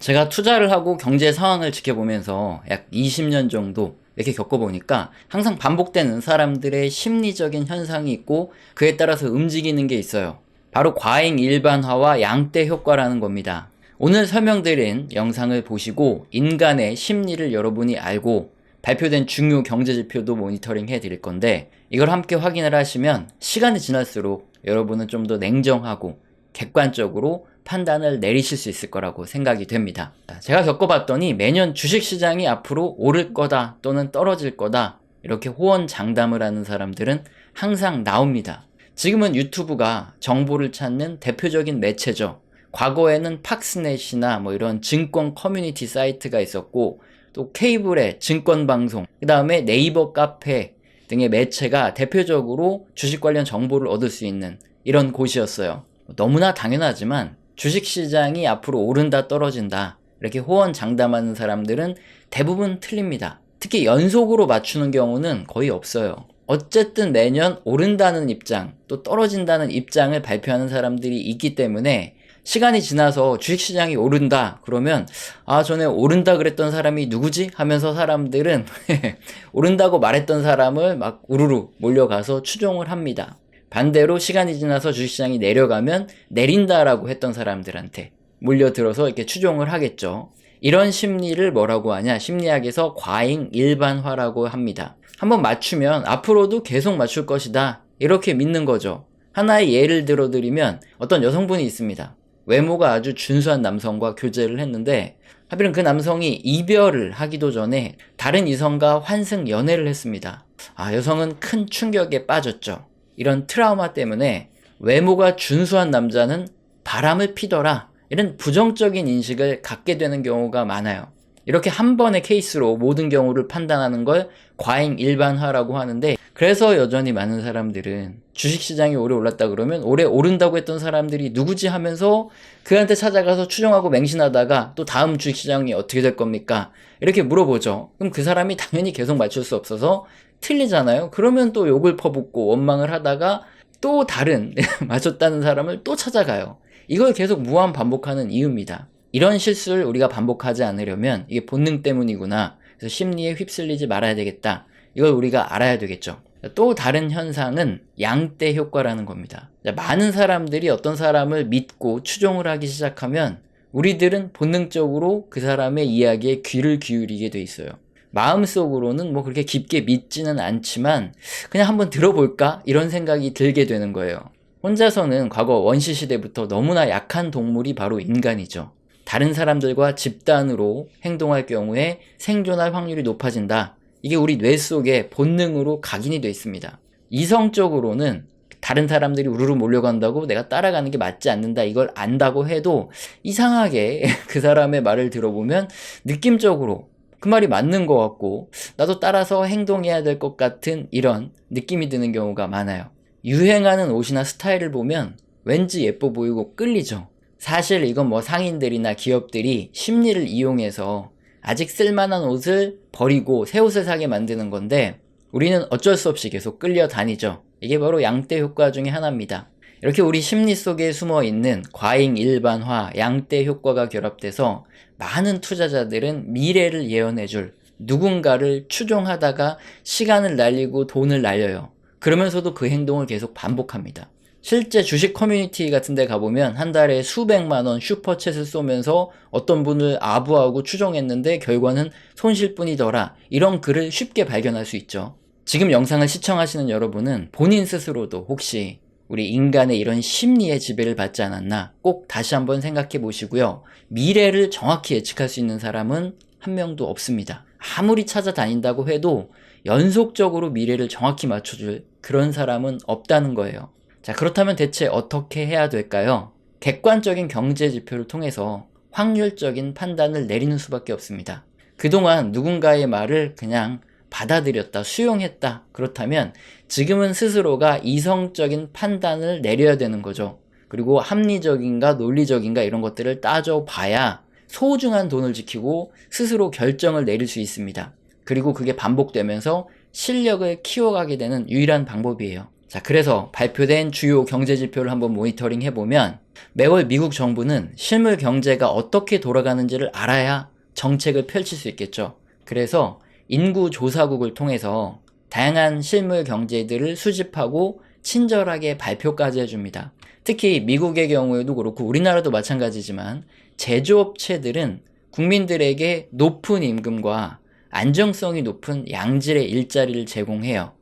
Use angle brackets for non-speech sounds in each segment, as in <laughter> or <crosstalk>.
제가 투자를 하고 경제 상황을 지켜보면서 약 20년 정도 이렇게 겪어보니까 항상 반복되는 사람들의 심리적인 현상이 있고 그에 따라서 움직이는 게 있어요. 바로 과잉 일반화와 양대 효과라는 겁니다. 오늘 설명드린 영상을 보시고 인간의 심리를 여러분이 알고 발표된 중요 경제 지표도 모니터링 해 드릴 건데 이걸 함께 확인을 하시면 시간이 지날수록 여러분은 좀 더 냉정하고 객관적으로 판단을 내리실 수 있을 거라고 생각이 됩니다. 제가 겪어봤더니 매년 주식시장이 앞으로 오를 거다 또는 떨어질 거다 이렇게 호언장담을 하는 사람들은 항상 나옵니다. 지금은 유튜브가 정보를 찾는 대표적인 매체죠. 과거에는 팍스넷이나 뭐 이런 증권 커뮤니티 사이트가 있었고 또 케이블의 증권 방송, 그 다음에 네이버 카페 등의 매체가 대표적으로 주식 관련 정보를 얻을 수 있는 이런 곳이었어요. 너무나 당연하지만 주식시장이 앞으로 오른다 떨어진다 이렇게 호언장담하는 사람들은 대부분 틀립니다. 특히 연속으로 맞추는 경우는 거의 없어요. 어쨌든 매년 오른다는 입장, 또 떨어진다는 입장을 발표하는 사람들이 있기 때문에 시간이 지나서 주식시장이 오른다 그러면 아 전에 오른다 그랬던 사람이 누구지 하면서 사람들은 <laughs> 오른다고 말했던 사람을 막 우르르 몰려가서 추종을 합니다. 반대로 시간이 지나서 주식시장이 내려가면 내린다라고 했던 사람들한테 몰려들어서 이렇게 추종을 하겠죠. 이런 심리를 뭐라고 하냐? 심리학에서 과잉 일반화라고 합니다. 한번 맞추면 앞으로도 계속 맞출 것이다. 이렇게 믿는 거죠. 하나의 예를 들어 드리면 어떤 여성분이 있습니다. 외모가 아주 준수한 남성과 교제를 했는데 하필은 그 남성이 이별을 하기도 전에 다른 이성과 환승 연애를 했습니다. 아, 여성은 큰 충격에 빠졌죠. 이런 트라우마 때문에 외모가 준수한 남자는 바람을 피더라. 이런 부정적인 인식을 갖게 되는 경우가 많아요. 이렇게 한 번의 케이스로 모든 경우를 판단하는 걸 과잉 일반화라고 하는데 그래서 여전히 많은 사람들은 주식시장이 오래 올랐다 그러면 오래 오른다고 했던 사람들이 누구지 하면서 그한테 찾아가서 추정하고 맹신하다가 또 다음 주식시장이 어떻게 될 겁니까? 이렇게 물어보죠. 그럼 그 사람이 당연히 계속 맞출 수 없어서 틀리잖아요. 그러면 또 욕을 퍼붓고 원망을 하다가 또 다른 <laughs> 맞췄다는 사람을 또 찾아가요. 이걸 계속 무한 반복하는 이유입니다. 이런 실수를 우리가 반복하지 않으려면 이게 본능 때문이구나. 그래서 심리에 휩쓸리지 말아야 되겠다. 이걸 우리가 알아야 되겠죠. 또 다른 현상은 양대 효과라는 겁니다. 많은 사람들이 어떤 사람을 믿고 추종을 하기 시작하면 우리들은 본능적으로 그 사람의 이야기에 귀를 기울이게 돼 있어요. 마음속으로는 뭐 그렇게 깊게 믿지는 않지만 그냥 한번 들어볼까? 이런 생각이 들게 되는 거예요. 혼자서는 과거 원시 시대부터 너무나 약한 동물이 바로 인간이죠. 다른 사람들과 집단으로 행동할 경우에 생존할 확률이 높아진다. 이게 우리 뇌 속에 본능으로 각인이 되어 있습니다. 이성적으로는 다른 사람들이 우르르 몰려간다고 내가 따라가는 게 맞지 않는다 이걸 안다고 해도 이상하게 <laughs> 그 사람의 말을 들어보면 느낌적으로 그 말이 맞는 것 같고 나도 따라서 행동해야 될 것 같은 이런 느낌이 드는 경우가 많아요. 유행하는 옷이나 스타일을 보면 왠지 예뻐 보이고 끌리죠. 사실 이건 뭐 상인들이나 기업들이 심리를 이용해서 아직 쓸만한 옷을 버리고 새 옷을 사게 만드는 건데 우리는 어쩔 수 없이 계속 끌려 다니죠. 이게 바로 양대 효과 중의 하나입니다. 이렇게 우리 심리 속에 숨어 있는 과잉 일반화, 양대 효과가 결합돼서 많은 투자자들은 미래를 예언해줄 누군가를 추종하다가 시간을 날리고 돈을 날려요. 그러면서도 그 행동을 계속 반복합니다. 실제 주식 커뮤니티 같은 데 가보면 한 달에 수백만 원 슈퍼챗을 쏘면서 어떤 분을 아부하고 추종했는데 결과는 손실뿐이더라. 이런 글을 쉽게 발견할 수 있죠. 지금 영상을 시청하시는 여러분은 본인 스스로도 혹시 우리 인간의 이런 심리의 지배를 받지 않았나 꼭 다시 한번 생각해 보시고요. 미래를 정확히 예측할 수 있는 사람은 한 명도 없습니다. 아무리 찾아다닌다고 해도 연속적으로 미래를 정확히 맞춰줄 그런 사람은 없다는 거예요. 자, 그렇다면 대체 어떻게 해야 될까요? 객관적인 경제 지표를 통해서 확률적인 판단을 내리는 수밖에 없습니다. 그동안 누군가의 말을 그냥 받아들였다, 수용했다. 그렇다면 지금은 스스로가 이성적인 판단을 내려야 되는 거죠. 그리고 합리적인가 논리적인가 이런 것들을 따져봐야 소중한 돈을 지키고 스스로 결정을 내릴 수 있습니다. 그리고 그게 반복되면서 실력을 키워가게 되는 유일한 방법이에요. 자, 그래서 발표된 주요 경제 지표를 한번 모니터링 해보면 매월 미국 정부는 실물 경제가 어떻게 돌아가는지를 알아야 정책을 펼칠 수 있겠죠. 그래서 인구 조사국을 통해서 다양한 실물 경제들을 수집하고 친절하게 발표까지 해줍니다. 특히 미국의 경우에도 그렇고 우리나라도 마찬가지지만 제조업체들은 국민들에게 높은 임금과 안정성이 높은 양질의 일자리를 제공해요.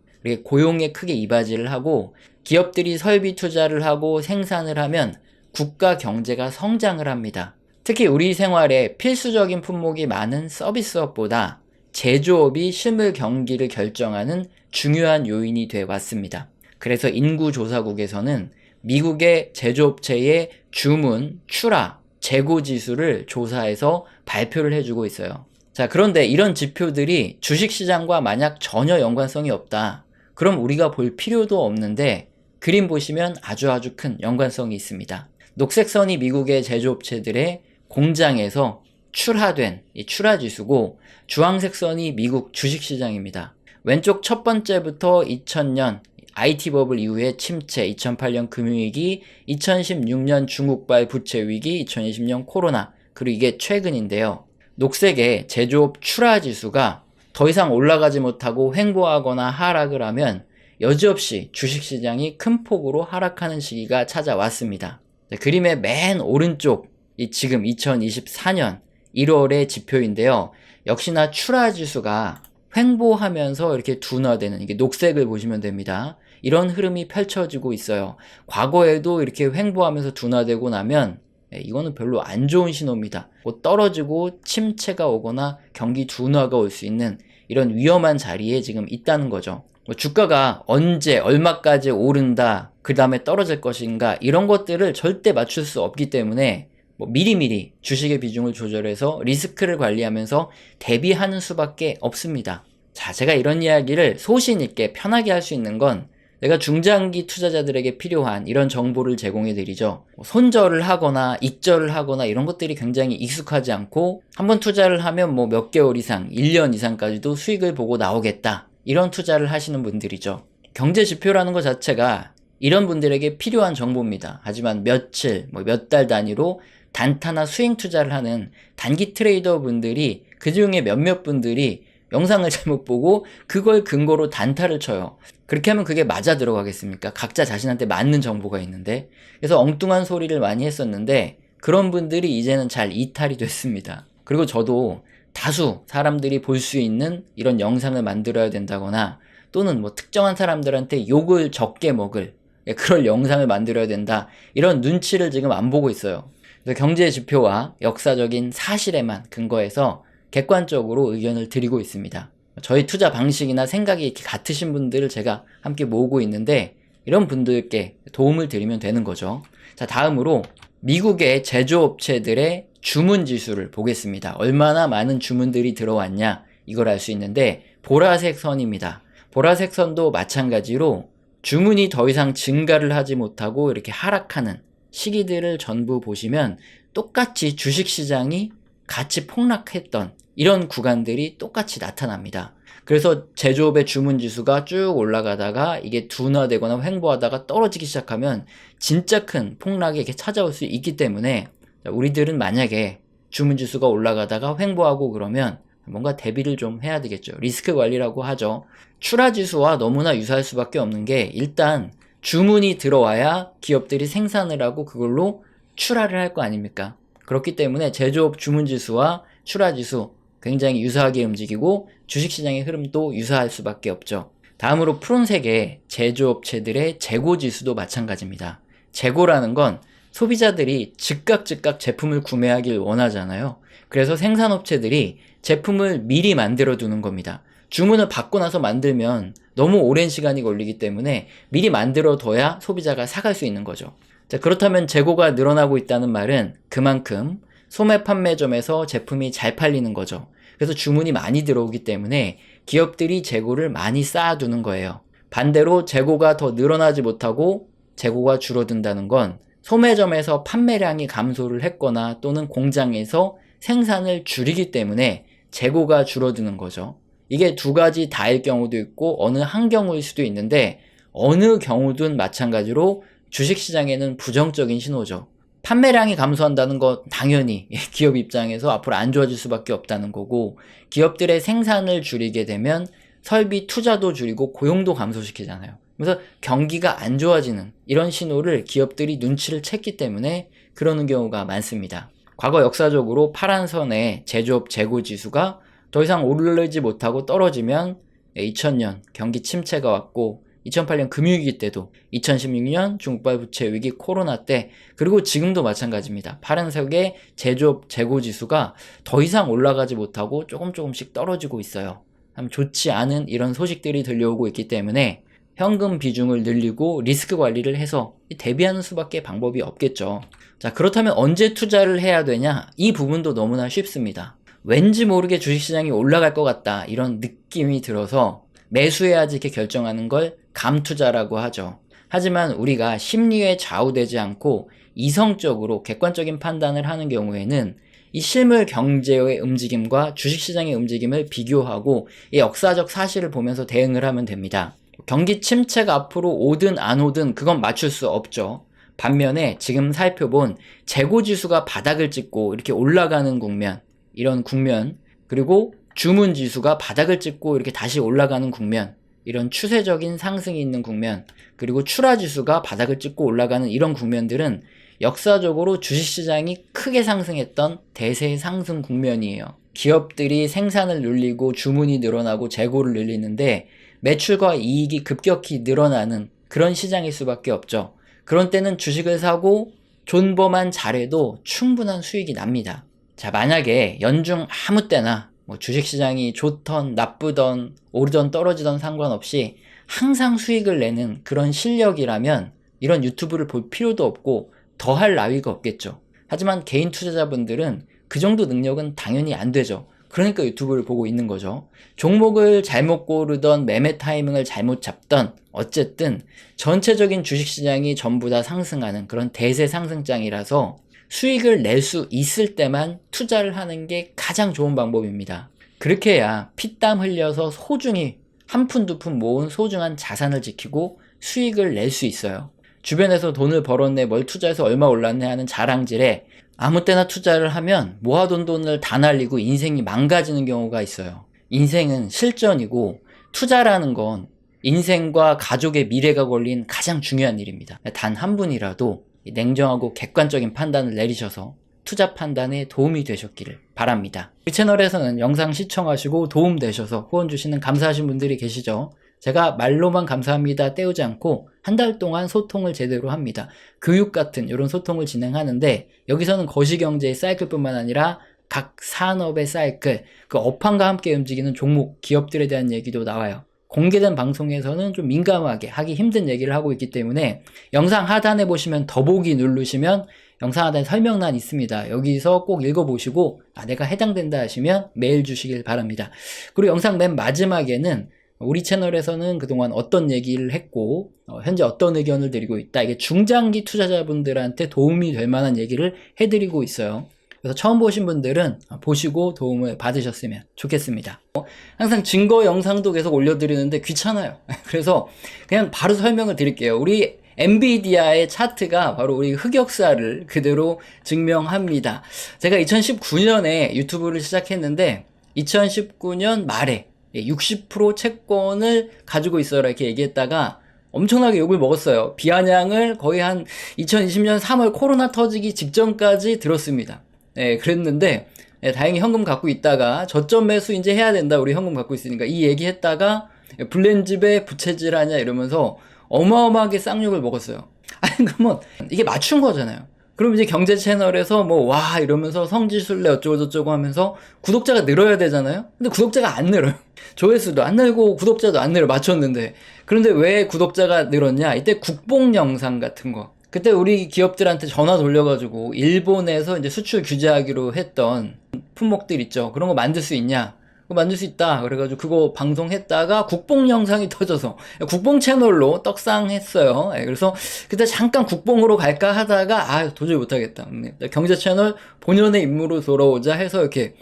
고용에 크게 이바지를 하고 기업들이 설비 투자를 하고 생산을 하면 국가 경제가 성장을 합니다. 특히 우리 생활에 필수적인 품목이 많은 서비스업보다 제조업이 실물 경기를 결정하는 중요한 요인이 돼 왔습니다. 그래서 인구조사국에서는 미국의 제조업체의 주문, 출하, 재고 지수를 조사해서 발표를 해주고 있어요. 자, 그런데 이런 지표들이 주식시장과 만약 전혀 연관성이 없다. 그럼 우리가 볼 필요도 없는데 그림 보시면 아주 아주 큰 연관성이 있습니다. 녹색선이 미국의 제조업체들의 공장에서 출하된 이 출하 지수고 주황색 선이 미국 주식 시장입니다. 왼쪽 첫 번째부터 2000년 IT 버블 이후의 침체, 2008년 금융위기, 2016년 중국발 부채 위기, 2020년 코로나, 그리고 이게 최근인데요. 녹색의 제조업 출하 지수가 더 이상 올라가지 못하고 횡보하거나 하락을 하면 여지없이 주식시장이 큰 폭으로 하락하는 시기가 찾아왔습니다. 네, 그림의 맨 오른쪽, 이 지금 2024년 1월의 지표인데요. 역시나 출하 지수가 횡보하면서 이렇게 둔화되는 이게 녹색을 보시면 됩니다. 이런 흐름이 펼쳐지고 있어요. 과거에도 이렇게 횡보하면서 둔화되고 나면 예, 이거는 별로 안 좋은 신호입니다. 곧 떨어지고 침체가 오거나 경기 둔화가 올 수 있는 이런 위험한 자리에 지금 있다는 거죠. 뭐 주가가 언제 얼마까지 오른다 그 다음에 떨어질 것인가 이런 것들을 절대 맞출 수 없기 때문에 뭐 미리미리 주식의 비중을 조절해서 리스크를 관리하면서 대비하는 수밖에 없습니다. 자, 제가 이런 이야기를 소신 있게 편하게 할 수 있는 건 내가 중장기 투자자들에게 필요한 이런 정보를 제공해 드리죠. 뭐 손절을 하거나 익절을 하거나 이런 것들이 굉장히 익숙하지 않고 한번 투자를 하면 뭐 몇 개월 이상, 1년 이상까지도 수익을 보고 나오겠다. 이런 투자를 하시는 분들이죠. 경제 지표라는 것 자체가 이런 분들에게 필요한 정보입니다. 하지만 며칠, 뭐 몇 달 단위로 단타나 수익 투자를 하는 단기 트레이더 분들이 그 중에 몇몇 분들이 영상을 <laughs> 잘못 보고 그걸 근거로 단타를 쳐요. 그렇게 하면 그게 맞아 들어가겠습니까? 각자 자신한테 맞는 정보가 있는데. 그래서 엉뚱한 소리를 많이 했었는데 그런 분들이 이제는 잘 이탈이 됐습니다. 그리고 저도 다수 사람들이 볼 수 있는 이런 영상을 만들어야 된다거나 또는 뭐 특정한 사람들한테 욕을 적게 먹을 예, 그럴 영상을 만들어야 된다. 이런 눈치를 지금 안 보고 있어요. 그래서 경제 지표와 역사적인 사실에만 근거해서 객관적으로 의견을 드리고 있습니다. 저희 투자 방식이나 생각이 같으신 분들을 제가 함께 모으고 있는데 이런 분들께 도움을 드리면 되는 거죠. 자, 다음으로 미국의 제조업체들의 주문 지수를 보겠습니다. 얼마나 많은 주문들이 들어왔냐 이걸 알 수 있는데 보라색 선입니다. 보라색 선도 마찬가지로 주문이 더 이상 증가를 하지 못하고 이렇게 하락하는 시기들을 전부 보시면 똑같이 주식시장이 같이 폭락했던 이런 구간들이 똑같이 나타납니다. 그래서 제조업의 주문 지수가 쭉 올라가다가 이게 둔화되거나 횡보하다가 떨어지기 시작하면 진짜 큰 폭락이 이렇게 찾아올 수 있기 때문에 우리들은 만약에 주문 지수가 올라가다가 횡보하고 그러면 뭔가 대비를 좀 해야 되겠죠. 리스크 관리라고 하죠. 출하 지수와 너무나 유사할 수밖에 없는 게 일단 주문이 들어와야 기업들이 생산을 하고 그걸로 출하를 할 거 아닙니까? 그렇기 때문에 제조업 주문 지수와 출하 지수 굉장히 유사하게 움직이고 주식시장의 흐름도 유사할 수밖에 없죠. 다음으로 푸른색의 제조업체들의 재고 지수도 마찬가지입니다. 재고라는 건 소비자들이 즉각 즉각 제품을 구매하길 원하잖아요. 그래서 생산업체들이 제품을 미리 만들어 두는 겁니다. 주문을 받고 나서 만들면 너무 오랜 시간이 걸리기 때문에 미리 만들어 둬야 소비자가 사갈 수 있는 거죠. 자, 그렇다면 재고가 늘어나고 있다는 말은 그만큼 소매 판매점에서 제품이 잘 팔리는 거죠. 그래서 주문이 많이 들어오기 때문에 기업들이 재고를 많이 쌓아두는 거예요. 반대로 재고가 더 늘어나지 못하고 재고가 줄어든다는 건 소매점에서 판매량이 감소를 했거나 또는 공장에서 생산을 줄이기 때문에 재고가 줄어드는 거죠. 이게 두 가지 다일 경우도 있고 어느 한 경우일 수도 있는데 어느 경우든 마찬가지로 주식시장에는 부정적인 신호죠. 판매량이 감소한다는 건 당연히 <laughs> 기업 입장에서 앞으로 안 좋아질 수밖에 없다는 거고 기업들의 생산을 줄이게 되면 설비 투자도 줄이고 고용도 감소시키잖아요. 그래서 경기가 안 좋아지는 이런 신호를 기업들이 눈치를 챘기 때문에 그러는 경우가 많습니다. 과거 역사적으로 파란 선의 제조업 재고 지수가 더 이상 오르지 못하고 떨어지면 2000년 경기 침체가 왔고 2008년 금융위기 때도 2016년 중국발 부채 위기 코로나 때 그리고 지금도 마찬가지입니다. 파란색의 제조업 재고 지수가 더 이상 올라가지 못하고 조금 조금씩 떨어지고 있어요. 참 좋지 않은 이런 소식들이 들려오고 있기 때문에 현금 비중을 늘리고 리스크 관리를 해서 대비하는 수밖에 방법이 없겠죠. 자, 그렇다면 언제 투자를 해야 되냐? 이 부분도 너무나 쉽습니다. 왠지 모르게 주식시장이 올라갈 것 같다. 이런 느낌이 들어서 매수해야지 이렇게 결정하는 걸 감투자라고 하죠. 하지만 우리가 심리에 좌우되지 않고 이성적으로 객관적인 판단을 하는 경우에는 이 실물 경제의 움직임과 주식시장의 움직임을 비교하고 이 역사적 사실을 보면서 대응을 하면 됩니다. 경기 침체가 앞으로 오든 안 오든 그건 맞출 수 없죠. 반면에 지금 살펴본 재고 지수가 바닥을 찍고 이렇게 올라가는 국면, 이런 국면, 그리고 주문 지수가 바닥을 찍고 이렇게 다시 올라가는 국면, 이런 추세적인 상승이 있는 국면, 그리고 출하 지수가 바닥을 찍고 올라가는 이런 국면들은 역사적으로 주식시장이 크게 상승했던 대세 상승 국면이에요. 기업들이 생산을 늘리고 주문이 늘어나고 재고를 늘리는데 매출과 이익이 급격히 늘어나는 그런 시장일 수밖에 없죠. 그런 때는 주식을 사고 존버만 잘해도 충분한 수익이 납니다. 자, 만약에 연중 아무 때나 뭐 주식시장이 좋던 나쁘던 오르던 떨어지던 상관없이 항상 수익을 내는 그런 실력이라면 이런 유튜브를 볼 필요도 없고 더할 나위가 없겠죠. 하지만 개인 투자자분들은 그 정도 능력은 당연히 안 되죠. 그러니까 유튜브를 보고 있는 거죠. 종목을 잘못 고르던 매매 타이밍을 잘못 잡던 어쨌든 전체적인 주식시장이 전부 다 상승하는 그런 대세 상승장이라서 수익을 낼 수 있을 때만 투자를 하는 게 가장 좋은 방법입니다. 그렇게 해야 피땀 흘려서 소중히 한 푼 두 푼 모은 소중한 자산을 지키고 수익을 낼 수 있어요. 주변에서 돈을 벌었네, 뭘 투자해서 얼마 올랐네 하는 자랑질에 아무 때나 투자를 하면 모아둔 돈을 다 날리고 인생이 망가지는 경우가 있어요. 인생은 실전이고 투자라는 건 인생과 가족의 미래가 걸린 가장 중요한 일입니다. 단 한 분이라도 냉정하고 객관적인 판단을 내리셔서 투자 판단에 도움이 되셨기를 바랍니다. 이 채널에서는 영상 시청하시고 도움 되셔서 후원 주시는 감사하신 분들이 계시죠. 제가 말로만 감사합니다 떼우지 않고 한 달 동안 소통을 제대로 합니다. 교육 같은 이런 소통을 진행하는데 여기서는 거시경제의 사이클뿐만 아니라 각 산업의 사이클, 그 업황과 함께 움직이는 종목, 기업들에 대한 얘기도 나와요. 공개된 방송에서는 좀 민감하게 하기 힘든 얘기를 하고 있기 때문에 영상 하단에 보시면 더보기 누르시면 영상 하단에 설명란 있습니다. 여기서 꼭 읽어보시고 아 내가 해당된다 하시면 메일 주시길 바랍니다. 그리고 영상 맨 마지막에는 우리 채널에서는 그동안 어떤 얘기를 했고 어, 현재 어떤 의견을 드리고 있다. 이게 중장기 투자자분들한테 도움이 될 만한 얘기를 해드리고 있어요. 그래서 처음 보신 분들은 보시고 도움을 받으셨으면 좋겠습니다. 어, 항상 증거 영상도 계속 올려드리는데 귀찮아요. <laughs> 그래서 그냥 바로 설명을 드릴게요. 우리 엔비디아의 차트가 바로 우리 흑역사를 그대로 증명합니다. 제가 2019년에 유튜브를 시작했는데 2019년 말에 60% 채권을 가지고 있어라 이렇게 얘기했다가 엄청나게 욕을 먹었어요. 비아냥을 거의 한 2020년 3월 코로나 터지기 직전까지 들었습니다. 네, 그랬는데 네, 다행히 현금 갖고 있다가 저점 매수 이제 해야 된다. 우리 현금 갖고 있으니까 이 얘기했다가 블렌집에 부채질 하냐 이러면서 어마어마하게 쌍욕을 먹었어요. <laughs> 아니 그러면 이게 맞춘 거잖아요. 그럼 이제 경제 채널에서 뭐 와 이러면서 성지순례 어쩌고 저쩌고 하면서 구독자가 늘어야 되잖아요. 근데 구독자가 안 늘어요. <laughs> 조회수도 안 늘고 구독자도 안 늘어 맞췄는데 그런데 왜 구독자가 늘었냐? 이때 국뽕 영상 같은 거. 그때 우리 기업들한테 전화 돌려가지고 일본에서 이제 수출 규제하기로 했던 품목들 있죠. 그런 거 만들 수 있냐? 그거 만들 수 있다. 그래가지고 그거 방송했다가 국뽕 영상이 <laughs> 터져서 국뽕 채널로 떡상했어요. 예, 그래서 그때 잠깐 국뽕으로 갈까 하다가 아 도저히 못하겠다. 음, 경제 채널 본연의 임무로 돌아오자 해서 이렇게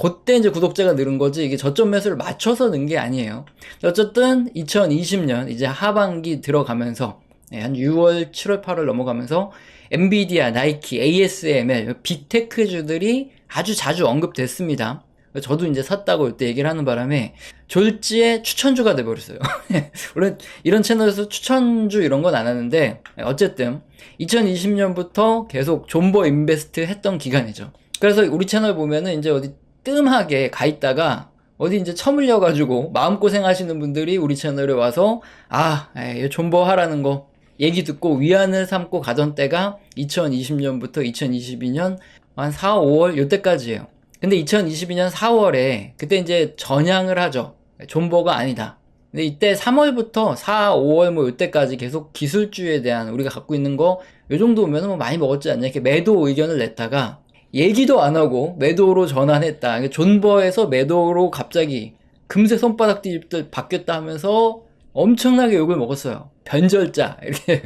그때 이제 구독자가 늘은 거지 이게 저점 매수를 맞춰서 는 게 아니에요. 어쨌든 2020년 이제 하반기 들어가면서 예, 한 6월, 7월, 8월 넘어가면서 엔비디아, 나이키, ASML 빅테크주들이 아주 자주 언급됐습니다. 저도 이제 샀다고 이때 얘기를 하는 바람에 졸지에 추천주가 돼버렸어요. <laughs> 물론 이런 채널에서 추천주 이런 건 안 하는데 어쨌든 2020년부터 계속 존버 인베스트 했던 기간이죠. 그래서 우리 채널 보면은 이제 어디 뜸하게 가 있다가 어디 이제 처물려 가지고 마음고생 하시는 분들이 우리 채널에 와서 아, 에이, 존버 하라는 거 얘기 듣고 위안을 삼고 가던 때가 2020년부터 2022년 한 4, 5월 요때까지예요. 근데 2022년 4월에 그때 이제 전향을 하죠. 존버가 아니다. 근데 이때 3월부터 4, 5월 뭐 이때까지 계속 기술주에 대한 우리가 갖고 있는 거 요 정도 오면 뭐 많이 먹었지 않냐 이렇게 매도 의견을 냈다가 얘기도 안 하고 매도로 전환했다. 존버에서 매도로 갑자기 금세 손바닥 뒤집듯 바뀌었다 하면서 엄청나게 욕을 먹었어요. 변절자 <laughs> 이렇게.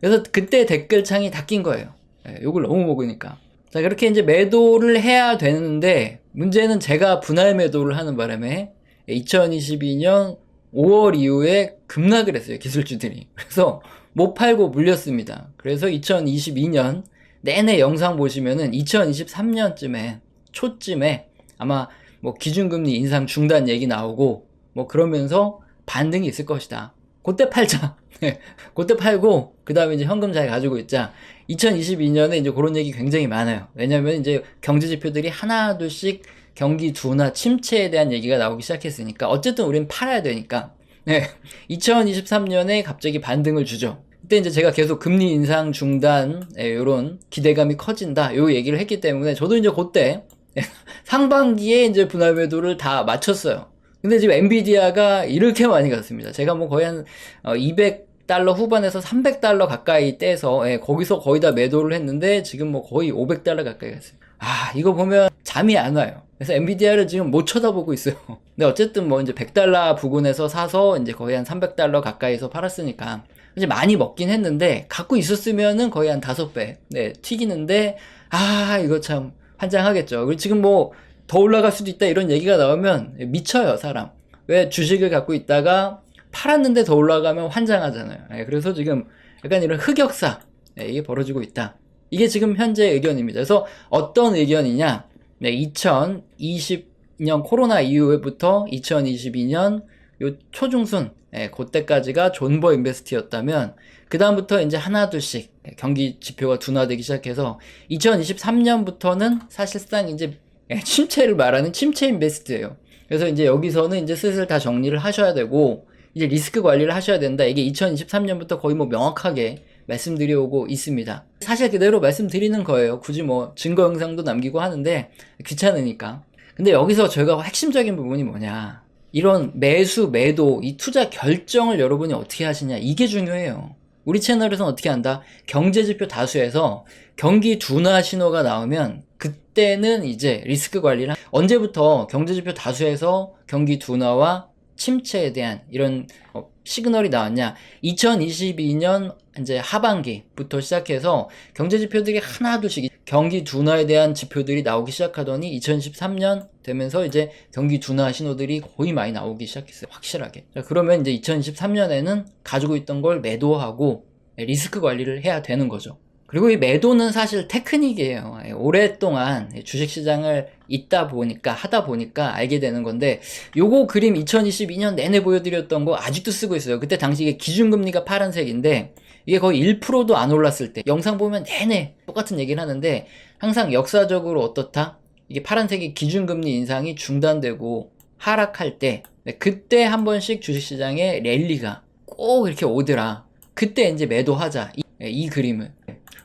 그래서 그때 댓글창이 닫힌 거예요. 예, 욕을 너무 먹으니까. 자 그렇게 이제 매도를 해야 되는데 문제는 제가 분할 매도를 하는 바람에 2022년 5월 이후에 급락을 했어요 기술주들이 그래서 못 팔고 물렸습니다 그래서 2022년 내내 영상 보시면은 2023년쯤에 초쯤에 아마 뭐 기준금리 인상 중단 얘기 나오고 뭐 그러면서 반등이 있을 것이다 그때 팔자 <laughs> 네, 그때 팔고 그 다음에 이제 현금 잘 가지고 있자 2022년에 이제 그런 얘기 굉장히 많아요 왜냐면 이제 경제 지표들이 하나 둘씩 경기 둔화 침체에 대한 얘기가 나오기 시작했으니까 어쨌든 우리는 팔아야 되니까 네. 2023년에 갑자기 반등을 주죠. 그때 이제 제가 계속 금리 인상 중단 이런 기대감이 커진다 요 얘기를 했기 때문에 저도 이제 그때 <laughs> 상반기에 이제 분할 매도를 다 마쳤어요. 근데 지금 엔비디아가 이렇게 많이 갔습니다. 제가 뭐 거의 한 200달러 어, 후반에서 300달러 가까이 떼서 예, 거기서 거의 다 매도를 했는데 지금 뭐 거의 500달러 가까이 갔어요. 아 이거 보면 잠이 안 와요. 그래서 엔비디아를 지금 못 쳐다보고 있어요. <laughs> 근데 어쨌든 뭐 이제 100달러 부근에서 사서 이제 거의 한 300달러 가까이서 팔았으니까 이제 많이 먹긴 했는데 갖고 있었으면은 거의 한 5배 네 튀기는데 아 이거 참 환장하겠죠. 그리고 지금 뭐 더 올라갈 수도 있다 이런 얘기가 나오면 미쳐요 사람. 왜 주식을 갖고 있다가 팔았는데 더 올라가면 환장하잖아요. 네, 그래서 지금 약간 이런 흑역사 네, 이게 벌어지고 있다. 이게 지금 현재 의견입니다. 그래서 어떤 의견이냐? 네, 2020년 코로나 이후부터 2022년 요 초중순 예, 그때까지가 존버 인베스트였다면 그 다음부터 이제 하나 둘씩 경기 지표가 둔화되기 시작해서 2023년부터는 사실상 이제 예, 침체를 말하는 침체 인베스트예요. 그래서 이제 여기서는 이제 슬슬 다 정리를 하셔야 되고 이제 리스크 관리를 하셔야 된다. 이게 2023년부터 거의 뭐 명확하게 말씀드려오고 있습니다. 사실 그대로 말씀드리는 거예요. 굳이 뭐 증거 영상도 남기고 하는데 귀찮으니까. 근데 여기서 저희가 핵심적인 부분이 뭐냐. 이런 매수, 매도, 이 투자 결정을 여러분이 어떻게 하시냐. 이게 중요해요. 우리 채널에서는 어떻게 한다? 경제지표 다수에서 경기 둔화 신호가 나오면 그때는 이제 리스크 관리를 언제부터 경제지표 다수에서 경기 둔화와 침체에 대한 이런 어, 시그널이 나왔냐? 2022년 이제 하반기부터 시작해서 경제 지표들이 하나둘씩 경기 둔화에 대한 지표들이 나오기 시작하더니 2013년 되면서 이제 경기 둔화 신호들이 거의 많이 나오기 시작했어요. 확실하게. 자, 그러면 이제 2023년에는 가지고 있던 걸 매도하고 리스크 관리를 해야 되는 거죠. 그리고 이 매도는 사실 테크닉이에요. 예, 오랫동안 주식시장을 있다 보니까, 하다 보니까 알게 되는 건데, 요거 그림 2022년 내내 보여드렸던 거 아직도 쓰고 있어요. 그때 당시에 기준금리가 파란색인데, 이게 거의 1%도 안 올랐을 때, 영상 보면 내내 똑같은 얘기를 하는데, 항상 역사적으로 어떻다? 이게 파란색이 기준금리 인상이 중단되고 하락할 때, 네, 그때 한 번씩 주식시장에 랠리가 꼭 이렇게 오더라. 그때 이제 매도하자. 이, 이 그림을.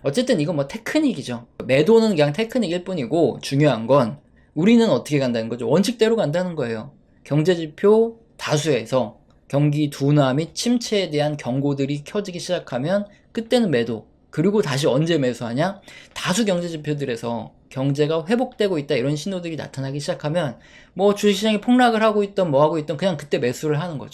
어쨌든 이건 뭐 테크닉이죠. 매도는 그냥 테크닉일 뿐이고 중요한 건 우리는 어떻게 간다는 거죠. 원칙대로 간다는 거예요. 경제지표 다수에서 경기 둔화 및 침체에 대한 경고들이 켜지기 시작하면 그때는 매도, 그리고 다시 언제 매수하냐? 다수 경제 지표들에서 경제가 회복되고 있다 이런 신호들이 나타나기 시작하면 뭐 주식시장이 폭락을 하고 있던 뭐 하고 있던 그냥 그때 매수를 하는 거죠.